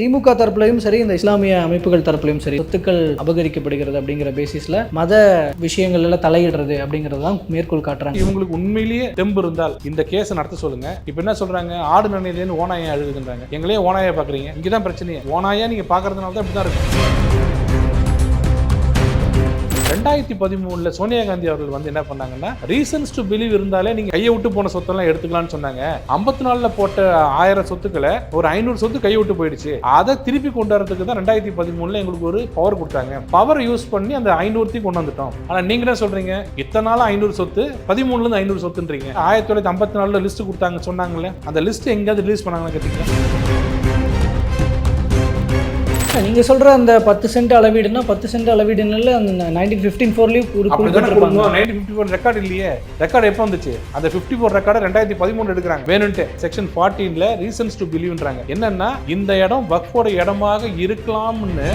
திமுக தரப்புலையும் சரி இந்த இஸ்லாமிய அமைப்புகள் தரப்புலையும் சரி சொத்துக்கள் அபகரிக்கப்படுகிறது அப்படிங்கிற பேசிஸ்ல மத விஷயங்கள்ல தலையிடுறது அப்படிங்கிறது தான் மேற்கோள் காட்டுறாங்க. இவங்களுக்கு உண்மையிலேயே தெம்பு இருந்தால் இந்த கேஸ் நடத்த சொல்லுங்க. இப்போ என்ன சொல்றாங்க? ஆடு நன்மையிலேருந்து ஓனாயை அழுகுதுன்றாங்க. எங்களே ஓனாயை பாக்குறீங்க இங்கே தான் பிரச்சனையே. ஓனாயா நீங்க பாக்குறதுனால தான் இப்படி தான் இருக்கும் ரெண்டாயிரத்தி பதிமூணுல சோனியா காந்தி அவர்கள் வந்து என்ன பண்ணாங்கன்னா ரீசன்ஸ் டு பிலீவ் இருந்தாலே நீங்க கையை விட்டு போன சொத்தெல்லாம் எடுத்துக்கலாம்னு சொன்னாங்க. ஐம்பத்தி நாலுல போட்ட ஆயிரம் சொத்துக்களை ஒரு ஐநூறு சொத்து கையை விட்டு போயிடுச்சு. அதை திருப்பி கொண்டு வரதுக்கு தான் ரெண்டாயிரத்தி பதிமூணுல எங்களுக்கு ஒரு பவர் கொடுத்தாங்க. பவர் யூஸ் பண்ணி அந்த ஐநூறுத்தையும் கொண்டு வந்துட்டோம். ஆனா நீங்க என்ன சொல்றீங்க? இத்தனை நாள் ஐநூறு சொத்து பதிமூணுல இருந்து ஐநூறு சொத்துன்றீங்க. ஆயிரத்தி தொள்ளாயிரத்தி ஐம்பத்தி நாலுல லிஸ்ட் கொடுத்தாங்க சொன்னாங்கல்ல அந்த லிஸ்ட் எங்கேயாவது ரிலீஸ் பண்ணாங்கன்னு கேட்டீங்களா? நீங்க சொல்ற அந்த பத்து சென்ட் அளவீடுனா பத்து சென்ட் அளவீடுனால அந்த நைன்டீன் ஃபிஃப்டீன் ஃபோர்லயும் அப்படிதானே குறிப்பிட்டிருப்பாங்க. கொடுக்கணும். 1954 ரெக்கார்டு இல்லையே. ரெக்கார்டு எப்போ வந்துச்சு? அந்த 54 ரெக்கார்டை ரெண்டாயிரத்தி பதிமூணு எடுக்கிறாங்க. வேணும்ட்டு செக்ஷன் 14 ரீசன்ஸ் டு பிலீவ்ன்றாங்க என்னன்னா இந்த இடம் வக்ஃபோட இடமாக இருக்கலாம்னு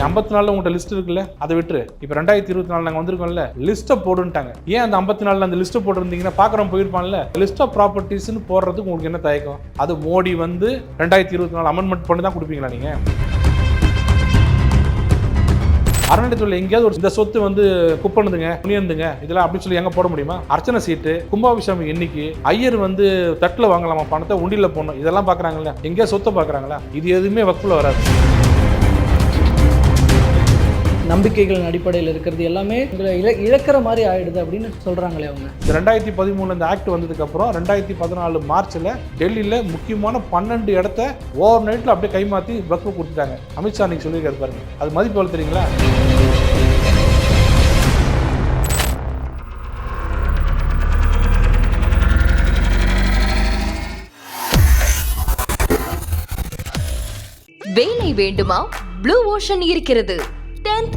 நீ ஐம்பத்தி நாலுல உங்கள்கிட்ட லிஸ்ட் இருக்குல்ல அதை விட்டுரு. இப்போ ரெண்டாயிரத்தி இருபத்தி நாலு நாங்கள் வந்திருக்கோம்ல லிஸ்ட்டை போடுன்ட்டாங்க. ஏன் அந்த ஐம்பத்தி நாலுல அந்த லிஸ்ட்டை போட்டிருந்தீங்கன்னா பார்க்குறோம் போயிருப்பான்ல. லிஸ்ட் ஆஃப் ப்ராப்பர்ட்டிஸ்னு போடுறதுக்கு உங்களுக்கு என்ன தயக்கம்? அது மோடி வந்து ரெண்டாயிரத்தி இருபத்தி நாலு அமெண்ட்மெண்ட் பண்ணி தான் கொடுப்பீங்களா நீங்கள் அறநிலையத்துறையில் எங்கேயாவது ஒரு இந்த சொத்து வந்து குப்பனுதுங்க புனியந்துங்க இதெல்லாம் அப்படின்னு சொல்லி எங்க போட முடியுமா? அர்ச்சனை சீட்டு கும்பாபிஷேகம் எண்ணிக்கை ஐயர் வந்து தட்டில் வாங்கலாமா? பணத்தை உண்டியில் போடணும். இதெல்லாம் பார்க்குறாங்களே எங்கேயா சொத்தை பார்க்குறாங்களா? இது எதுவுமே வக்குல வராது. நம்பிக்கைகளின் அடிப்படையில் இருக்கிறது எல்லாமே உங்களை இழ இழக்கிற மாதிரி ஆயிடுது அப்படின்னு சொல்றாங்களே அவங்க. இந்த ரெண்டாயிரத்தி பதிமூணு இந்த ஆக்ட் வந்ததுக்கு அப்புறம் ரெண்டாயிரத்தி பதினாலு மார்ச்ல டெல்லியில முக்கியமான பன்னெண்டு இடத்த ஓவர் நைட்ல அப்படியே கைமாத்தி வக்கு கொடுத்துட்டாங்க. அமித்ஷா நீங்க சொல்லியிருக்காரு பாருங்க. அது மதிப்பு தெரியுங்களா? வேலை வேண்டுமா? ப்ளூ ஓஷன் இருக்கிறது. 10th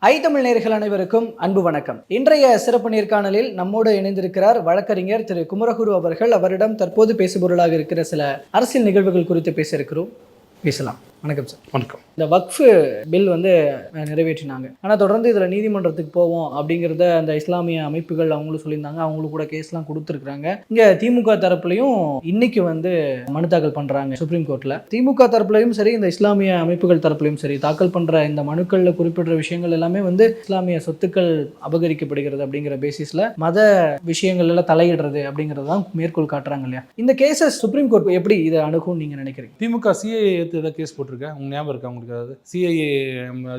ஐ தமிழ் அனைவருக்கும் அன்பு வணக்கம். இன்றைய சிறப்பு நேர்காணலில் நம்மோடு இணைந்திருக்கிறார் வழக்கறிஞர் திரு குமரகுரு அவர்கள். அவரிடம் தற்போது பேசுபொருளாக இருக்கிற சில அரசியல் நிகழ்வுகள் குறித்து பேச இருக்கிறோம். பேசலாம். வணக்கம் சார். வணக்கம். இந்த வக்ஃபு பில் வந்து நிறைவேற்றினாங்க. ஆனால் தொடர்ந்து இதில் நீதிமன்றத்துக்கு போவோம் அப்படிங்கிறத அந்த இஸ்லாமிய அமைப்புகள் அவங்களும் சொல்லியிருந்தாங்க. அவங்களுக்கு கூட கேஸ்லாம் கொடுத்துருக்குறாங்க. இங்கே திமுக தரப்புலையும் இன்னைக்கு வந்து மனு தாக்கல் பண்ணுறாங்க சுப்ரீம் கோர்ட்டில் திமுக தரப்புலையும் சரி இந்த இஸ்லாமிய அமைப்புகள் தரப்புலையும் சரி தாக்கல் பண்ணுற இந்த மனுக்களில் குறிப்பிடுற விஷயங்கள் எல்லாமே வந்து இஸ்லாமிய சொத்துக்கள் அபகரிக்கப்படுகிறது அப்படிங்கிற பேசிஸில் மத விஷயங்கள் எல்லாம் தலையிடுறது அப்படிங்கிறது தான் மேற்கோள் காட்டுறாங்க இல்லையா? இந்த கேஸஸ் சுப்ரீம் கோர்ட் எப்படி இதை அணுகும்னு நீங்கள் நினைக்கிறீங்க? திமுக ஏதாவது கேஸ் போட்டிருக்கேன். உங்க ஞாபகம் இருக்கா உங்களுக்கு? அதாவது சிஐஏ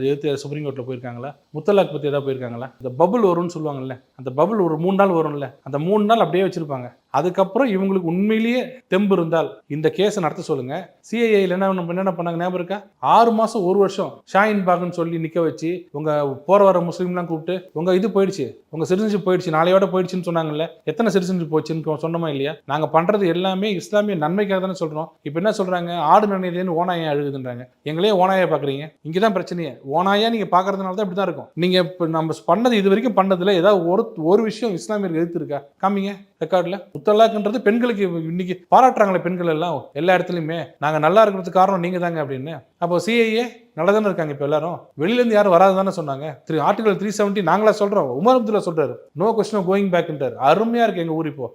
எடுத்து சுப்ரீம் கோர்ட்டில் போயிருக்காங்களா? முத்தலாக் பற்றி ஏதாவது போயிருக்காங்களா? இந்த பபுள் வரும்னு சொல்லுவாங்கல்ல அந்த பபுள் ஒரு மூணு நாள் வரும்ல அந்த மூணு நாள் அப்படியே வச்சிருப்பாங்க. அதுக்கப்புறம் இவங்களுக்கு உண்மையிலேயே தெம்பு இருந்தால் இந்த கேஸை நடத்த சொல்லுங்க. சிஐஏல என்ன நம்ம என்னென்ன பண்ணாங்க? ஞாபகம் இருக்கா? ஆறு மாசம் ஒரு வருஷம் ஷாயின் பாக்னு சொல்லி நிக்க வச்சு உங்க போற வர முஸ்லீம்லாம் கூப்பிட்டு உங்க இது போயிடுச்சு உங்க சிட்டிசன்ஷிப் போயிடுச்சு நாளையோட போயிடுச்சுன்னு சொன்னாங்கல்ல எத்தனை சிட்டிசன்ஷிப் போச்சுன்னு சொன்னோமா இல்லையா? நாங்க பண்றது எல்லாமே இஸ்லாமிய நன்மைக்காக தானே சொல்றோம். இப்போ என்ன சொல்றாங்க? ஆடு நன்மையிலேருந்து ஓனாயா அழுகுதுன்றாங்க. எங்களே ஓனாயா பாக்குறீங்க. இங்கே தான் பிரச்சனையே. ஓனாயா நீங்க பாக்குறதுனால தான் இப்படி தான் இருக்கும். நீங்க இப்போ நம்ம பண்ணது இது வரைக்கும் பண்ணதுல ஏதாவது ஒரு ஒரு விஷயம் இஸ்லாமியர்கள் எதிர்த்து இருக்கா காமிங்க. ரெக்கார்டில். முத்தலாக்குன்றது பெண்களுக்கு இன்னைக்கு பாராட்டுறாங்களே பெண்கள் எல்லாம். எல்லா இடத்துலையுமே. நாங்கள் நல்லா இருக்கிறதுக்கு காரணம் நீங்கள் தாங்க அப்படின்னு. அப்போ சிஐஏ நல்லா தானே இருக்காங்க இப்போ எல்லாரும். வெளியிலேருந்து யாரும் வராது தானே சொன்னாங்க. த்ரீ ஆர்டிகல் த்ரீ செவன்ட்டி நாங்களா சொல்கிறோம் உமர் அப்துல்லா சொல்கிறாரு நோ கொஸ்டின் கோயிங் பேக்ன்றார் அருமையாக இருக்குது எங்கள் ஊர் இப்போ.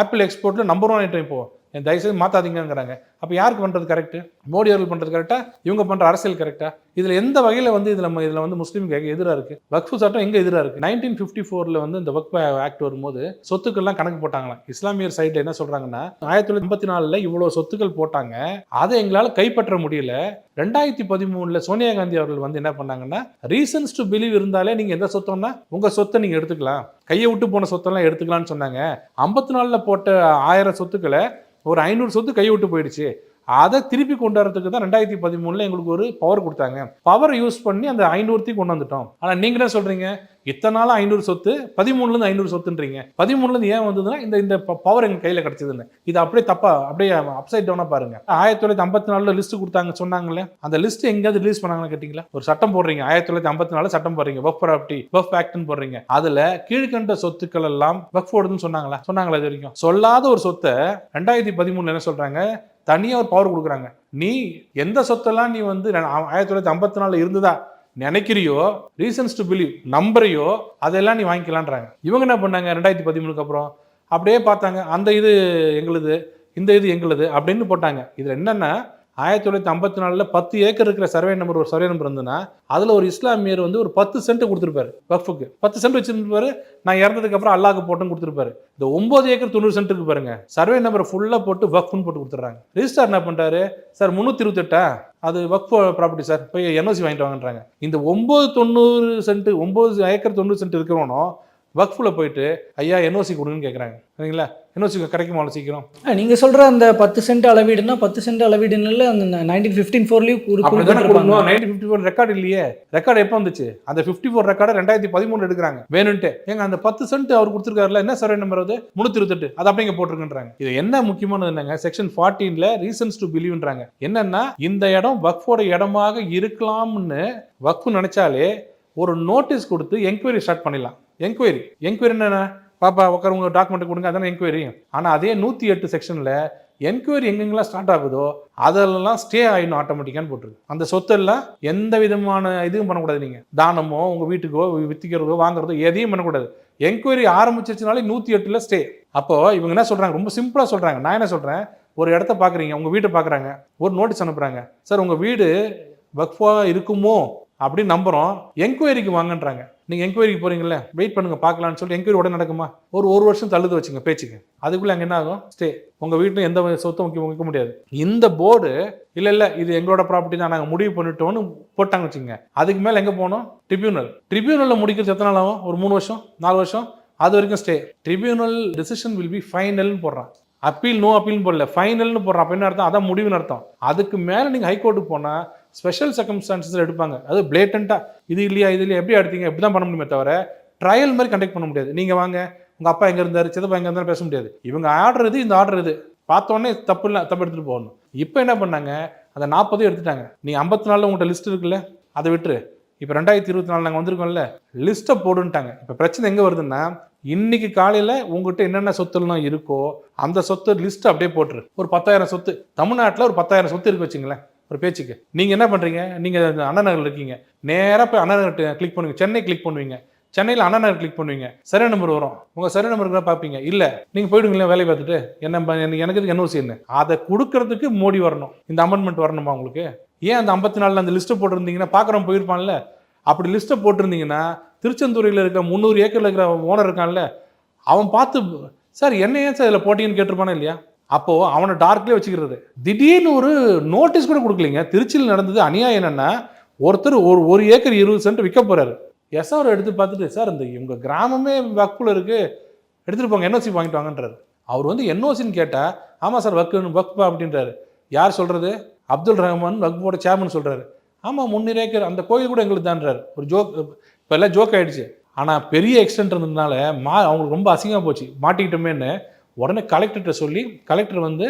ஆப்பிள் எக்ஸ்போர்ட்டில் நம்பர் ஒன் ஐட்டம் இப்போ. தயவுசெய்து மாற்றாதீங்கிறாங்க அப்போ யாருக்கு பண்ணுறது கரெக்டு மோடி அவர்கள் பண்ணுறது கரெக்டாக இவங்க பண்ணுற அரசியல் கரெக்டாக இதில் எந்த வகையில் வந்து இதில் நம்ம இதில் வந்து முஸ்லீமுக்கு எதிராக இருக்குது வக்ஃபு சட்டம் எங்கே எதிராக இருக்குது நைன்டீன் ஃபிஃப்டி ஃபோரில் வந்து இந்த வக்ஃப் ஆக்ட் வரும்போது சொத்துக்கள்லாம் கணக்கு போட்டாங்களாம். இஸ்லாமியர் சைடில் என்ன சொல்கிறாங்கன்னா ஆயிரத்தி தொள்ளாயிரத்தி ஐம்பத்தி நாலில் இவ்வளோ சொத்துக்கள் போட்டாங்க. அதை எங்களால் கைப்பற்ற முடியல. ரெண்டாயிரத்தி பதிமூணில் சோனியா காந்தி அவர்கள் வந்து என்ன பண்ணாங்கன்னா ரீசன்ஸ் டு பிலீவ் இருந்தாலே நீங்கள் எந்த சொத்தம்னா உங்கள் சொத்தை நீங்கள் எடுத்துக்கலாம். கையை விட்டு போன சொத்தெல்லாம் எடுத்துக்கலாம்னு சொன்னாங்க. ஐம்பத்தி நாலில் போட்ட ஆயிரம் சொத்துக்களை ஒரு ஐநூறு சொத்து கைவிட்டு போயிடுச்சு. அதை திருப்பி கொண்டு வரதுக்கு தான் ரெண்டாயிரத்தி பதிமூணுல எங்களுக்கு ஒரு பவர் கொடுத்தாங்க. பவர் யூஸ் பண்ணி அந்த ஐநூறுத்தையும் கொண்டு வந்துட்டோம். ஆனால் நீங்க என்ன சொல்றீங்க? இத்தனை நாள் ஐநூறு சொத்து? பதிமூணுலேருந்து ஐநூறு சொத்துன்றீங்க. பதிமூணுலேருந்து ஏன் வந்ததுன்னா இந்த இந்த பவர் எங்கள் கையில் கிடச்சிதுன்னு. இது அப்படியே தப்பா அப்படியே அப்சைட் டவுனாக பாருங்க. ஆயிரத்தி தொள்ளாயிரத்தி ஐம்பத்தி நாலில் லிஸ்ட் கொடுத்தாங்க சொன்னாங்களே அந்த லிஸ்ட் எங்கேயாவது ரிலீஸ் பண்ணாங்கன்னு கேட்டிங்களா? ஒரு சட்டம் போடுறீங்க ஆயிரத்தி தொள்ளாயிரத்தி ஐம்பத்தி நாலு சட்டம் போடுறீங்க வஃப் ப்ராப்பர்ட்டி வஃப் ஆக்ட்னு போடுறீங்க. அதில் கீழ்கண்ட சொத்துக்கள் எல்லாம் வஃப் போடுதுன்னு சொன்னாங்களா? சொன்னாங்களா இது வரைக்கும்? சொல்லாத ஒரு சொத்தை ரெண்டாயிரத்தி பதிமூணுல என்ன சொல்கிறாங்க தனியாக ஒரு பவர் கொடுக்குறாங்க. நீ எந்த சொத்தெல்லாம் நீ வந்து ஆயிரத்தி தொள்ளாயிரத்தி ஐம்பத்தி நாலில் இருந்ததா? நினைக்கிறியோ ரீசன்ஸ் டு பிலீவ் நம்புறியோ அதெல்லாம் நீ வாங்கிக்கலான்றாங்க. இவங்க என்ன பண்ணாங்க? ரெண்டாயிரத்தி பதிமூணுக்கு அப்புறம் அப்படியே பார்த்தாங்க அந்த இது எங்களுது இந்த இது எங்களுது அப்படின்னு போட்டாங்க. இதில் என்னென்னா ஆயிரத்தி தொள்ளாயிரத்தி ஐம்பத்தி நாலில் பத்து ஏக்கர் இருக்கிற சர்வே நம்பர் ஒரு சர்வே நம்பர் இருந்ததுன்னா அதில் ஒரு இஸ்லாமியர் வந்து ஒரு பத்து சென்ட் கொடுத்துருப்பாரு வக்ஃபுக்கு. பத்து சென்ட் வச்சிருப்பாரு நான் இறந்ததுக்கு அப்புறம் அல்லாக்கு போட்டுன்னு கொடுத்துருப்பாரு. இந்த ஒன்பது ஏக்கர் தொண்ணூறு சென்ட் பாருங்க சர்வே நம்பர் ஃபுல்லாக போட்டு வக்ஃபுன்னு போட்டு கொடுத்துட்றாங்க. ரிஜிஸ்டார் என்ன பண்ணிட்டாரு? சார் முந்நூற்றி இருபத்தெட்டா? அது வக்ஃப் ப்ராப்பர்ட்டி சார் போய் என்ஓசி வாங்கிட்டு வாங்கன்றாங்க. இந்த ஒம்பது தொண்ணூறு சென்ட் ஒம்பது ஏக்கர் தொண்ணூறு சென்ட் இருக்கிறவனும் வக்ஃபில் போயிட்டு ஐயா என்ஓசி கொடுங்கன்னு கேட்குறாங்க சரிங்களா? என்ஓசி கிடைக்குமா சீக்கிரம். நீங்க சொல்ற அந்த பத்து சென்ட் அளவீடுனா பத்து சென்ட் அளவீடுன்னு அந்த நைன்டீன் ஃபிஃப்டீன் ஃபோர்லயும் கொடுக்கணும். நைன்டீன் ஃபிஃப்டி ஃபோர் ரெக்கார்டு இல்லையே. ரெக்கார்டு எப்போ வந்துச்சு? அந்த ஃபிஃப்டி ஃபோர் ரெக்கார்டு ரெண்டாயிரத்தி பதிமூணு எடுக்கிறாங்க. வேணுன்ட்டு ஏங்க அந்த பத்து சென்ட் அவர் கொடுத்துருக்காருல என்ன சர்வே நம்பர் அது? முன்னூத்தி இருபத்தெட்டு. அது அப்படிங்க போட்டிருக்குன்றாங்க. இது என்ன முக்கியமானது என்னங்க? செக்ஷன் ஃபார்ட்டீன்ல ரீசன்ஸ் டு பிலீவ்ன்றாங்க என்னன்னா இந்த இடம் வக்ஃபோட இடமாக இருக்கலாம்னு வக்ஃபு நினைச்சாலே ஒரு நோட்டீஸ் கொடுத்து என்கொயரி ஸ்டார்ட் பண்ணிடலாம். என்கொயரி என்கொயரி என்ன பாப்பா உட்கார உங்க டாக்குமெண்ட் கொடுங்க அதானே என்கொயரி ஆனால் அதே நூற்றி எட்டு செக்ஷனில் என்கொயரி எங்கெங்கெல்லாம் ஸ்டார்ட் ஆகுதோ அதெல்லாம் ஸ்டே ஆயிடும் ஆட்டோமேட்டிக்கான்னு போட்டுருக்கு. அந்த சொத்தெல்லாம் எந்த விதமான இதுவும் பண்ணக்கூடாது நீங்கள் தானமோ உங்கள் வீட்டுக்கோ வித்திக்கிறதோ வாங்குறதோ எதையும் பண்ணக்கூடாது. என்கொயரி ஆரம்பிச்சிருச்சுனாலே நூற்றி எட்டில் ஸ்டே அப்போ இவங்க என்ன சொல்கிறாங்க ரொம்ப சிம்பிளாக சொல்கிறாங்க நான் என்ன சொல்கிறேன் ஒரு இடத்த பார்க்குறீங்க உங்கள் வீட்டை பார்க்குறாங்க ஒரு நோட்டீஸ் அனுப்புகிறாங்க சார் உங்கள் வீடு வக்ஃபாக இருக்குமோ? அப்படின்னு நம்புகிறோம் என்கொயரிக்கு வாங்கன்றாங்க. நீங்கள் என்கொயரிக்கு போகிறீங்களே வெயிட் பண்ணுங்க பார்க்கலான்னு சொல்லிட்டு என்கொயரி உடனே நடக்குமா? ஒரு ஒரு வருஷம் தள்ளுது வச்சுங்க பேச்சுக்கு. அதுக்குள்ளே அங்கே என்ன ஆகும்? ஸ்டே உங்கள் வீட்டில் எந்த சொத்தும் வைக்க வைக்க முடியாது. இந்த போர்டு இல்லை இல்லை இது எங்களோட ப்ராப்பர்ட்டி தான் நாங்கள் முடிவு பண்ணிட்டோம்னு போட்டாங்க வச்சுங்க. அதுக்கு மேலே எங்கே போகணும் ட்ரிபியூனல் ட்ரிபியூனலில் முடிக்கிறது எத்தனை நாள் ஆகும்? ஒரு மூணு வருஷம் நாலு வருஷம்? அது வரைக்கும் stay tribunal decision will be ஃபைனல்னு போடுறான். அப்பீல் நோ அப்பீல்னு போடல. ஃபைனல்னு போடுறான். அப்போ என்ன அர்த்தம்? அதான் முடிவுன்னு அர்த்தம். அதுக்கு மேலே நீங்கள் ஹைகோர்ட்டுக்கு போனால் ஸ்பெஷல் சர்க்கம்ஸ்டான்சஸில் எடுப்பாங்க. அது பிளேட்டண்ட்டாக இது இல்லையா இது இல்லையா எப்படி எடுத்தீங்க எப்படி தான் பண்ண முடியுமே தவிர ட்ரையல் மாதிரி கண்டக்ட் பண்ண முடியாது. நீங்கள் வாங்க உங்கள் அப்பா எங்கே இருந்தார் சித்தப்பா எங்கே இருந்தாலும் பேச முடியாது. இவங்க ஆர்டர் இது இந்த ஆர்டர் இது. பார்த்தோன்னே தப்பு இல்லை தப்பு எடுத்துகிட்டு போகணும். இப்போ என்ன பண்ணாங்க? அந்த நாற்பதையும் எடுத்துட்டாங்க. நீ ஐம்பத்தி நாலில் உங்கள்கிட்ட லிஸ்ட் இருக்குல்ல அதை விட்டுரு. இப்போ ரெண்டாயிரத்தி இருபத்தி நாலு நாங்கள் வந்திருக்கோம்ல லிஸ்ட்டை போடுன்ட்டாங்க. இப்போ பிரச்சனை எங்கே வருதுன்னா இன்னைக்கு காலையில் உங்ககிட்ட என்னென்ன சொத்துலாம் இருக்கோ அந்த சொத்து லிஸ்ட் அப்படியே போட்டுரு. ஒரு பத்தாயிரம் சொத்து. தமிழ்நாட்டில் ஒரு பத்தாயிரம் சொத்து இருக்கு வச்சுங்களேன். ஒரு பேச்சுக்கு. நீங்கள் என்ன பண்ணுறீங்க நீங்கள் அண்ணா நகரில் இருக்கீங்க. நேராக போய் அண்ணா நகர் கிளிக் பண்ணுவீங்க சென்னை கிளிக் பண்ணுவீங்க. சென்னையில் அண்ணா நகர் கிளிக் பண்ணுவீங்க. சரி நம்பர் வரும். உங்கள் சரி நம்பருக்கு பார்ப்பீங்க இல்லை நீங்கள் போயிடுங்களேன் வேலையை பார்த்துட்டு? என்ன ப- எனக்கு இதுக்கு என்ன என்ன அதை கொடுக்கறதுக்கு மோடி வரணும். இந்த அமெண்ட்மெண்ட் வரணுமா உங்களுக்கு? ஏன் அந்த ஐம்பத்தி நாலில் அந்த லிஸ்ட்டு போட்டிருந்தீங்கன்னா பார்க்குறோம் போயிருப்பான்ல? அப்படி லிஸ்ட்டை போட்டிருந்தீங்கன்னா திருச்செந்தூரில் இருக்க முந்நூறு ஏக்கரில் இருக்கிற ஓனர் இருக்கான்ல அவன் பார்த்து சார் என்ன ஏன் சார் இதில் போட்டிங்கன்னு கேட்டிருப்பானே இல்லையா? அப்போது அவனை டார்க்லேயே வச்சுக்கிறது. திடீர்னு ஒரு நோட்டீஸ் கூட கொடுக்கலீங்க. திருச்சியில் நடந்தது அநியாயம் என்னென்னா ஒருத்தர் ஒரு ஒரு ஏக்கர் இருபது சென்ட் விற்க போறாரு. எஸ்ஆர் எடுத்து பார்த்துட்டு சார் இந்த இவங்க கிராமமே வக்குல இருக்குது எடுத்துகிட்டு போங்க என்ஓசி வாங்கிட்டு வாங்கன்றாரு. அவர் வந்து என்ஓசின்னு கேட்டால் ஆமாம் சார் வக்கு வக்பா அப்படின்றாரு. யார் சொல்கிறது அப்துல் ரஹ்மான் வக்போட சேர்மன் சொல்கிறாரு ஆமாம் முன்னூறு ஏக்கர் அந்த கோயில் கூட எங்களுக்கு தான்றார் ஒரு ஜோக் இப்போ எல்லாம் ஜோக் ஆகிடுச்சு ஆனால் பெரிய எக்ஸ்டென்ட் இருந்ததுனால மா அவங்களுக்கு ரொம்ப அசிங்கமாக போச்சு. மாட்டிக்கிட்டோமேன்னு உடனே கலெக்டர்கிட்ட சொல்லி கலெக்டர் வந்து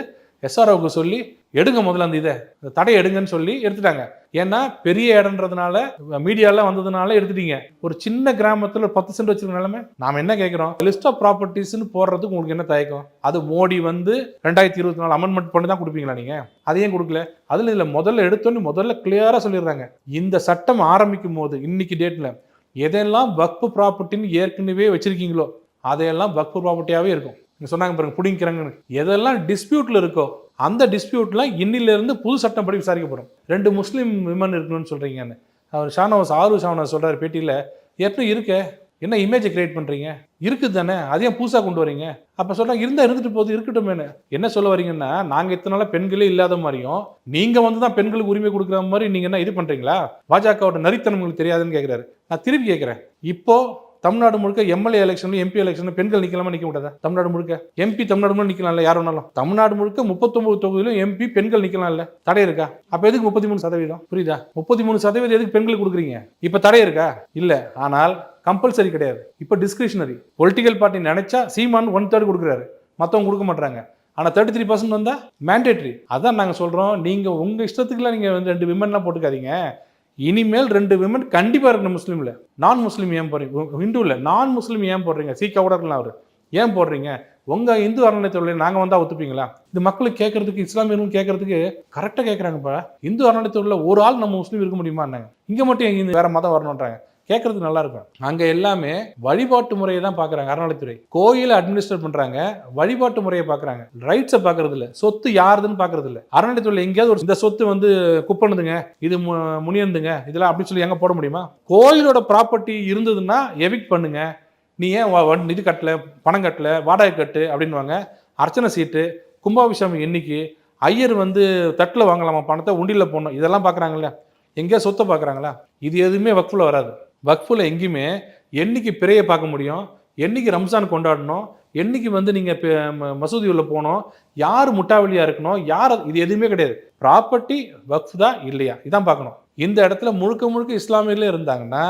எஸ்ஆர்ஓக்கு சொல்லி எடுங்க முதல்ல அந்த இதை. தடை தடையை எடுங்கன்னு சொல்லி எடுத்துட்டாங்க. ஏன்னா பெரிய இடம்ன்றதுனால மீடியாலாம் வந்ததுனால எடுத்துட்டீங்க. ஒரு சின்ன கிராமத்தில் ஒரு பத்து சென்ட் வச்சிருக்க நிலைமை. நாம் என்ன கேட்குறோம் லிஸ்ட் ஆஃப் ப்ராப்பர்ட்டிஸ்னு போடுறதுக்கு உங்களுக்கு என்ன தயக்கம்? அது மோடி வந்து ரெண்டாயிரத்தி இருபத்தி நாலு அமெண்ட்மெண்ட் பண்ணி தான் கொடுப்பீங்களா நீங்கள் அதையும் கொடுக்கல? அதில் இதில் முதல்ல எடுத்தோன்னு முதல்ல கிளியராக சொல்லிடுறாங்க. இந்த சட்டம் ஆரம்பிக்கும் போது இன்னைக்கு டேட்டில் எதெல்லாம் வக்ஃபு ப்ராப்பர்ட்டின்னு ஏற்கனவே வச்சுருக்கீங்களோ அதையெல்லாம் வக்ஃபு ப்ராப்பர்ட்டியாகவே இருக்கும். சொன்னாங்க பாருங்க பிடிங்கிறாங்கன்னு எதெல்லாம் டிஸ்பியூட்ல இருக்கோ அந்த டிஸ்பியூட்லாம் இன்னிலிருந்து புது சட்டம் படி விசாரிக்கப்படும். ரெண்டு முஸ்லீம் விமன் இருக்கணும்னு சொல்கிறீங்கன்னு அவர் ஷானவாஸ் ஆறு ஷானவாஸ் சொல்கிறார் பேட்டியில் ஏற்கனவே இருக்க. என்ன இமேஜை கிரியேட் பண்ணுறீங்க இருக்குது தானே அதையும் புதுசாக கொண்டு வரீங்க. அப்போ சொல்கிறாங்க இருந்தால் இருந்துட்டு போகுது இருக்கட்டுமேனு என்ன? சொல்ல வரீங்கன்னா நாங்கள் இத்தனை நாளாக பெண்களே இல்லாத மாதிரியும் நீங்கள் வந்து தான் பெண்களுக்கு உரிமை கொடுக்குற மாதிரி நீங்கள் என்ன இது பண்ணுறீங்களா பாஜகவோட நரித்தனம் உங்களுக்கு தெரியாதுன்னு கேட்குறாரு நான் திருப்பி கேட்குறேன் இப்போது தமிழ்நாடு முழுக்க எம்எல்ஏ எலெக்ஷன் எம்பி எலெக்ஷன் பெண்கள் நிக்கலாமா நிக்க முடியாதா தமிழ்நாடு முழுக்க. எம்பி தமிழ்நாடு முழுக்க நிக்கலாம்ல யார் வேணாலும். தமிழ்நாடு முழுக்க முப்பத்தொன்பது தொகுதியிலும் எம்பி பெண்கள் நிக்கலாம்ல. தடை இருக்கா? அப்ப எதுக்கு முப்பத்தி மூணு சதவீதம்? புரியுதா? முப்பத்தி மூணு சதவீதம் எதுக்கு பெண்களுக்கு கொடுக்குறீங்க? இப்ப தடை இருக்கா? இல்ல. ஆனால் கம்பல்சரி கிடையாது. இப்ப டிஸ்கிரிஷனரி பொலிட்டிக்கல் பார்ட்டி நினைச்சா சீமான் ஒன் தேர்ட் கொடுக்குறாரு. மத்தவங்க கொடுக்க மாட்டாங்க ஆனால் தேர்ட்டி த்ரீ பர்சன்ட் வந்தால் மேண்டேட்ரி அதான் நாங்கள் சொல்கிறோம் நீங்கள் உங்கள் இஷ்டத்துக்குலாம் நீங்கள் வந்து ரெண்டு விமன்லாம் போட்டுக்காதீங்க. இனிமேல் ரெண்டு விமன் கண்டிப்பாக இருக்கணும் முஸ்லீமில் நான் முஸ்லீம் ஏன் போடுறீங்க ஹிந்துவில் நான் முஸ்லீம் ஏன் போடுறீங்க? சீக்கா கூட இருக்கலாம் அவர். ஏன் போடுறீங்க? உங்கள் இந்து அறநிலையத்துறையில் நாங்கள் வந்தால் ஒத்துப்பீங்களா? இது மக்களுக்கு கேட்கறதுக்கு இஸ்லாமியர்களும் கேட்கறதுக்கு கரெக்டாக கேட்குறாங்கப்பா இந்து அறநிலையத்துறையில் ஒரு ஆள் நம்ம முஸ்லீம் இருக்க முடியுமா இங்கே மட்டும் எங்க வேறு மதம் வரணுன்றாங்க கேட்கறதுக்கு நல்லா இருக்கும் அங்கே எல்லாமே வழிபாட்டு முறையை தான் பார்க்குறாங்க அறநிலைத்துறை கோயிலை அட்மினிஸ்டர் பண்ணுறாங்க வழிபாட்டு முறையை பார்க்குறாங்க ரைட்ஸை பார்க்கறது இல்லை சொத்து யாருதுன்னு பார்க்கறது இல்லை அறநிலைத்துறையில் எங்கேயாவது ஒரு இந்த சொத்து வந்து குப்பனுதுங்க இது மு- முனியந்துங்க இதெல்லாம் அப்படின்னு சொல்லி எங்கே போட முடியுமா? கோயிலோட ப்ராப்பர்ட்டி இருந்ததுன்னா எவிக் பண்ணுங்க. நீ ஏன் நிதி இது கட்டல பணம் கட்டல வாடகை கட்டு அப்படின்னுவாங்க. அர்ச்சனை சீட்டு கும்பாபிஷேகம் எண்ணிக்கை ஐயர் வந்து தட்டில் வாங்கலாமா பணத்தை உண்டியில் போடணும் இதெல்லாம் பார்க்குறாங்கல்ல எங்கேயா சொத்தை பார்க்குறாங்களா இது எதுவுமே வக்ஃபில் வராது. வக்ஃபில் எங்கேயுமே என்னைக்கு பிறையை பார்க்க முடியும்? என்னைக்கு ரம்ஜான் கொண்டாடணும்? என்னைக்கு வந்து நீங்கள் மசூதி உள்ள போகணும்? யார் முட்டாவளியாக இருக்கணும்? யார் இது எதுவுமே கிடையாது. ப்ராப்பர்ட்டி வக்ஃப் தான் இல்லையா? இதான் பார்க்கணும். இந்த இடத்துல முழுக்க முழுக்க இஸ்லாமியர்களே இருந்தாங்கன்னா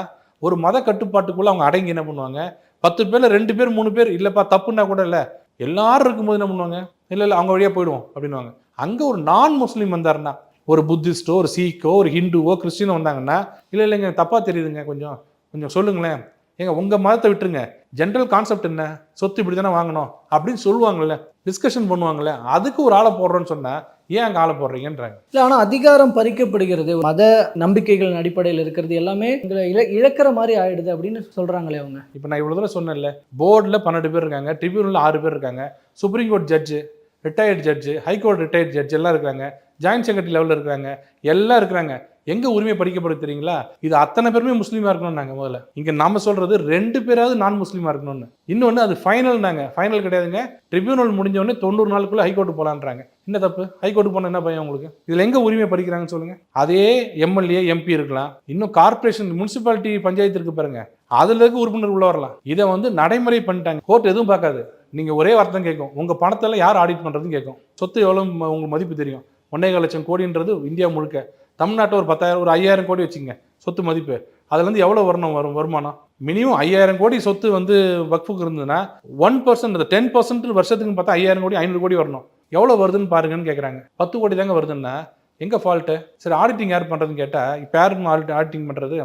ஒரு மத கட்டுப்பாட்டுக்குள்ளே அவங்க அடங்கி என்ன பண்ணுவாங்க? பத்து பேர் ரெண்டு பேர் மூணு பேர் இல்லைப்பா தப்புன்னா கூட இல்லை. எல்லாரும் இருக்கும்போது என்ன பண்ணுவாங்க? இல்லை இல்லை அவங்க வழியாக போயிடுவோம் அப்படின்னுவாங்க. அங்கே ஒரு நான் முஸ்லீம் வந்தாருன்னா ஒரு புத்திஸ்டோ ஒரு சீக்கோ ஒரு ஹிந்துவோ கிறிஸ்டினோ வந்தாங்கன்னா இல்ல இல்லைங்க தப்பா தெரியுதுங்க கொஞ்சம் கொஞ்சம் சொல்லுங்களேன். ஏங்க உங்க மதத்தை விட்டுருங்க. ஜென்ரல் கான்செப்ட் என்ன? சொத்து இப்படி தானே வாங்கணும்? அப்படின்னு சொல்லுவாங்கல்ல டிஸ்கஷன் பண்ணுவாங்கல்ல அதுக்கு ஒரு ஆளை போடுறோன்னு சொன்னா ஏன் அங்க ஆளை போடுறீங்கன்றாங்க? இல்லை ஆனால் அதிகாரம் பறிக்கப்படுகிறது மத நம்பிக்கைகளின் அடிப்படையில் இருக்கிறது எல்லாமே எங்களை இழ இழக்கிற மாதிரி ஆயிடுது அப்படின்னு சொல்றாங்களே அவங்க. இப்போ நான் இவ்வளோ தூரம் சொன்னேன்ல போர்டில் பன்னெண்டு பேர் இருக்காங்க ட்ரிபியூனலில் ஆறு பேர் இருக்காங்க supreme court judge retired judge high court retired judge எல்லாம் இருக்கிறாங்க. ஜாயின்ட் செக்ரட்டரி லெவலில் இருக்காங்க எல்லாம் இருக்கிறாங்க. எங்கே உரிமை படிக்கப்படுது தெரியுங்களா? இது அத்தனை பேருமே முஸ்லீமாக இருக்கணும் நாங்கள் முதல்ல. இங்கே நம்ம சொல்கிறது ரெண்டு பேராவது நான் முஸ்லீமாக இருக்கணும்னு. இன்னொன்று அது ஃபைனல் நாங்கள் ஃபைனல் கிடையாதுங்க. ட்ரிபியூனல் முடிஞ்சவொடனே தொண்ணூறு நாளுக்குள்ள ஹைகோர்ட் போகலான்றாங்க என்ன தப்பு? ஹைகோர்ட்டு போனால் என்ன பயம் உங்களுக்கு? இதில் எங்கே உரிமை படிக்கிறாங்கன்னு சொல்லுங்கள் அதே எம்எல்ஏ எம்பி இருக்கலாம். இன்னும் கார்ப்பரேஷன் முனிசிபாலிட்டி பஞ்சாயத்து இருக்கு பாருங்க. அதில் இருக்க உறுப்பினர் உள்ள வரலாம். இதை வந்து நடைமுறை பண்ணிட்டாங்க. கோர்ட் எதுவும் பார்க்காது. நீங்கள் ஒரே வார்த்தை கேட்கும். உங்கள் பணத்தெல்லாம் யார் ஆடிட் பண்ணுறதுன்னு கேட்கும். சொத்து எவ்வளோ உங்களுக்கு மதிப்பு தெரியும்? ஒன்றேகால் லட்சம் கோடின்றது இந்தியா முழுக்க. தமிழ்நாட்டில் ஒரு பத்தாயிரம் ஒரு ஐயாயிரம் கோடி வச்சுங்க சொத்து மதிப்பு. அதுலேருந்து எவ்வளோ வரணும் வரும் வருமானம்? மினிமம் ஐயாயிரம் கோடி சொத்து வந்து வக்ஃபுக்கு இருந்ததுன்னா ஒன் பர்சன்ட் அந்த டென் பர்சன்ட் வருஷத்துக்கு பார்த்தா ஐயாயிரம் கோடி ஐநூறு கோடி வரணும். எவ்வளோ வருதுன்னு பாருங்கன்னு கேட்குறாங்க பத்து கோடி தாங்க வருதுன்னா எங்கே ஃபால்ட்டு சரி ஆடிட்டிங் யார் பண்ணுறதுன்னு கேட்டால் இப்போ யாருக்கும் ஆடிட் ஆடிட்டிங் பண்ணுறது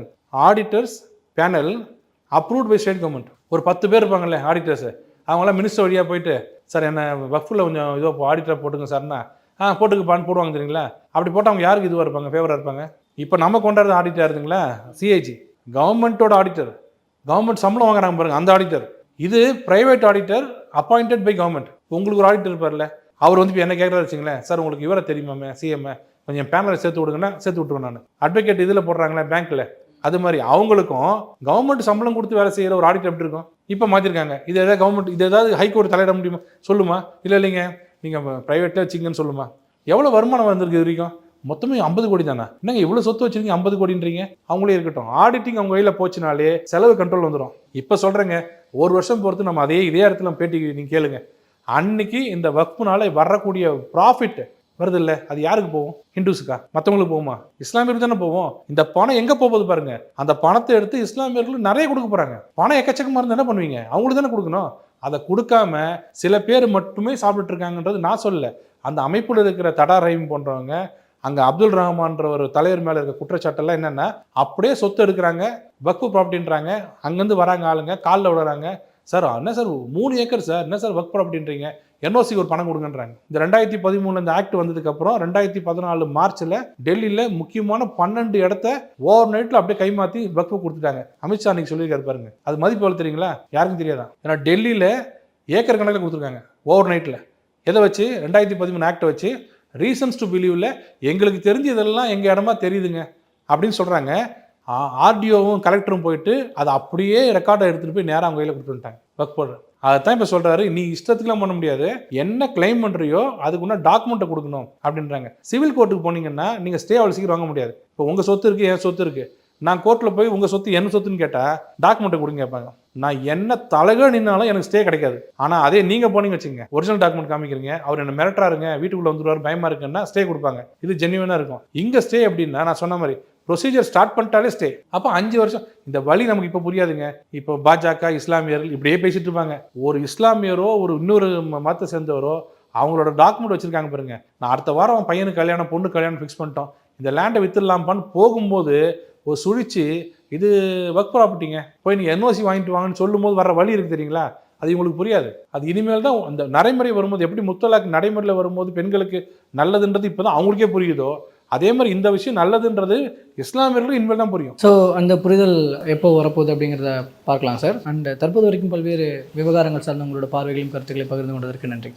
auditors panel approved by state government ஒரு பத்து பேர் இருப்பாங்களே ஆடிட்டர்ஸு அவங்களாம் மினிஸ்டர் வழியாக போயிட்டு சார் என்னை வக்ஃபில் கொஞ்சம் இதோ ஆடிட்டரை போட்டுங்க சார்னா ஆ போட்டுக்குப்பான்னு போடுவாங்க தெரியுங்களா? அப்படி போட்டால் அவங்க யாருக்கு இதுவாக இருப்பாங்க ஃபேவராக இருப்பாங்க? இப்போ நம்ம கொண்டாடுற ஆடிட்டர் இருக்குங்களா சிஐஜி கவர்மெண்ட்டோட ஆடிட்டர் கவர்மெண்ட் சம்பளம் வாங்குறாங்க பாருங்க அந்த ஆடிட்டர் இது private auditor appointed by government உங்களுக்கு ஒரு ஆடிட்டர் இருப்பார்ல அவர் வந்து இப்போ என்ன கேட்குறாரு வச்சுங்களேன் சார் உங்களுக்கு இவரை தெரியுமாமே சிஎம் கொஞ்சம் பேனலில் சேர்த்து விடுங்கன்னா சேர்த்து விட்டுருவேன் நான். அட்வொகேட் இதில் போடுறாங்களே பேங்க்கில் அது மாதிரி அவங்களுக்கும் கவர்மெண்ட் சம்பளம் கொடுத்து வேலை செய்கிற ஒரு ஆடிட்டர் எப்படி இருக்கும்? இப்போ மாற்றிருக்காங்க இது எதாவது கவர்மெண்ட் இது ஏதாவது ஹைகோர்ட் தலையிட முடியுமா? சொல்லுமா? இல்லை இல்லைங்க. நீங்கள் ப்ரைவேட்டில் வச்சிங்கன்னு சொல்லுமா? எவ்வளோ வருமானம் வந்திருக்கு இது வரைக்கும்? மொத்தமே ஐம்பது கோடி தானே? என்னங்க இவ்வளோ சொத்து வச்சிருக்கீங்க ஐம்பது கோடின்றீங்க? அவங்களே இருக்கட்டும். ஆடிட்டிங் அவங்க கையில் போச்சுனாலே செலவு கண்ட்ரோல் வந்துடும் இப்போ சொல்கிறேங்க ஒரு வருஷம் பொறுத்து நம்ம அதே இதே இடத்துல பேட்டி நீங்கள் கேளுங்க. அன்னைக்கு இந்த வக்ஃபுனால வரக்கூடிய ப்ராஃபிட் வருது இல்ல அது யாருக்கு போகும்? ஹிந்துஸுக்கா? மற்றவங்களுக்கு போகுமா? இஸ்லாமியருக்கு தானே போகும். இந்த பணம் எங்க போகுது பாருங்க. அந்த பணத்தை எடுத்து இஸ்லாமியர்களுக்கு நிறைய கொடுக்க போறாங்க. பணம் எக்கச்சக்கமா இருந்தா என்ன பண்ணுவீங்க? அவங்களுக்கு தானே கொடுக்கணும். அதை கொடுக்காம சில பேர் மட்டுமே சாப்பிட்டு இருக்காங்கன்றது நான் சொல்லல. அந்த அமைப்புல இருக்கிற தடா ரஹீம் போன்றவங்க அங்கே அப்துல் ரஹ்மான்ற ஒரு தலைவர் மேலே இருக்க குற்றச்சாட்டெல்லாம் என்னென்னா அப்படியே சொத்து எடுக்கிறாங்க வக்ஃபு ப்ராப்பர்ட்டின்றாங்க அங்கேருந்து வராங்க ஆளுங்க காலில் விடுறாங்க சார் என்ன சார் மூணு ஏக்கர் சார் என்ன சார் ஒர்க் ப்ராப்பர்ட்டின்றீங்க? என்ஓசிக்கு ஒரு பணம் கொடுங்கன்றாங்க. இந்த ரெண்டாயிரத்தி பதிமூணு இந்த ஆக்ட் வந்ததுக்கப்புறம் ரெண்டாயிரத்தி பதினாலு மார்ச்ல டெல்லியில் முக்கியமான பன்னெண்டு இடத்த ஓவர் நைட்டில் அப்படியே கைமாற்றி வக்ஃபு கொடுத்துட்டாங்க. அமித்ஷா அன்னைக்கு சொல்லியிருக்காரு பாருங்க. அது மதிப்பு எவ்வளவு தெரியுங்களா? யாருக்கும் தெரியாதா? ஏன்னா டெல்லியில் ஏக்கர் கணக்கில் கொடுத்துருக்காங்க ஓவர் நைட்டில் எதை வச்சு? ரெண்டாயிரத்தி பதிமூணு ஆக்டை வச்சு ரீசன்ஸ் டு பிலீவில் எங்களுக்கு தெரிஞ்சு இதெல்லாம் எங்கள் இடமா தெரியுதுங்க அப்படின்னு சொல்கிறாங்க ஆர்டிஓவும் கலெக்டரும் போயிட்டு அதை அப்படியே ரெக்கார்டை எடுத்துகிட்டு போய் நேராக அவங்க கையில் கொடுத்து வந்துட்டாங்க. ஒர்க் போடுறேன் அதைத்தான் இப்போ சொல்கிறாரு நீ இஷ்டத்துக்குலாம் பண்ண முடியாது. என்ன கிளைம் அதுக்கு அதுக்குன்னா டாக்குமெண்ட்டை கொடுக்கணும் அப்படின்றாங்க. சிவில் கோர்ட்டுக்கு போனீங்கன்னா நீங்கள் ஸ்டே அவ்வளோ சீக்கிரம் வாங்க முடியாது. இப்போ உங்கள் சொத்து இருக்குது என் சொத்து இருக்குது நான் கோர்ட்டில் போய் உங்கள் சொத்து என்ன சொத்துன்னு கேட்டால் டாக்குமெண்ட்டை கொடுங்க கேட்பாங்க. நான் என்ன தலகா நின்னாலும் எனக்கு ஸ்டே கிடைக்காது. ஆனால் அதே நீங்கள் போனீங்க வச்சுங்க ஒரிஜினல் டாக்குமெண்ட் காமிக்கிறீங்க. அவர் என்ன மிரட்டுறாருங்க வீட்டுக்குள்ளே வந்துடுவார் பயமாக இருக்குன்னா ஸ்டே கொடுப்பாங்க. இது ஜென்யூனாக இருக்கும். இங்கே ஸ்டே அப்படின்னா நான் சொன்ன மாதிரி ப்ரொசீஜர் ஸ்டார்ட் பண்ணிட்டாலே ஸ்டே அப்போ அஞ்சு வருஷம் இந்த வழி நமக்கு இப்போ புரியாதுங்க. இப்போ பாஜக இஸ்லாமியர்கள் இப்படியே பேசிட்டு இருப்பாங்க. ஒரு இஸ்லாமியரோ ஒரு இன்னொரு மதத்தை சேர்ந்தவரோ அவங்களோட டாக்குமெண்ட் வச்சுருக்காங்க பாருங்க. நான் அடுத்த வாரம் அவன் பையனுக்கு கல்யாணம் பொண்ணு கல்யாணம் ஃபிக்ஸ் பண்ணிட்டோம். இந்த லேண்டை வித்துடலாம்ப்பான்னு போகும்போது ஒரு சுழிச்சு இது ஒர்க் ப்ராப்பர்ட்டிங்க போய் நீங்கள் என்ஓசி வாங்கிட்டு வாங்கன்னு சொல்லும்போது வர வழி இருக்கு தெரியுங்களா? அது இவங்களுக்கு புரியாது. அது இனிமேல் தான் அந்த நடைமுறை வரும்போது எப்படி முத்தலாக் நடைமுறையில் வரும்போது பெண்களுக்கு நல்லதுன்றது இப்போ தான் அவங்களுக்கே புரியுதோ அதே மாதிரி இந்த விஷயம் நல்லதுன்றது இஸ்லாமியர்களும் இனிமேல் தான் புரியும். ஸோ அந்த புரிதல் எப்போ வரப்போகுது அப்படிங்கிறத பார்க்கலாம் சார் அண்ட் தற்போது வரைக்கும் பல்வேறு விவகாரங்கள் சார்ந்த உங்களோட பார்வைகளையும் கருத்துக்களை பகிர்ந்து கொண்டதற்கு நன்றி.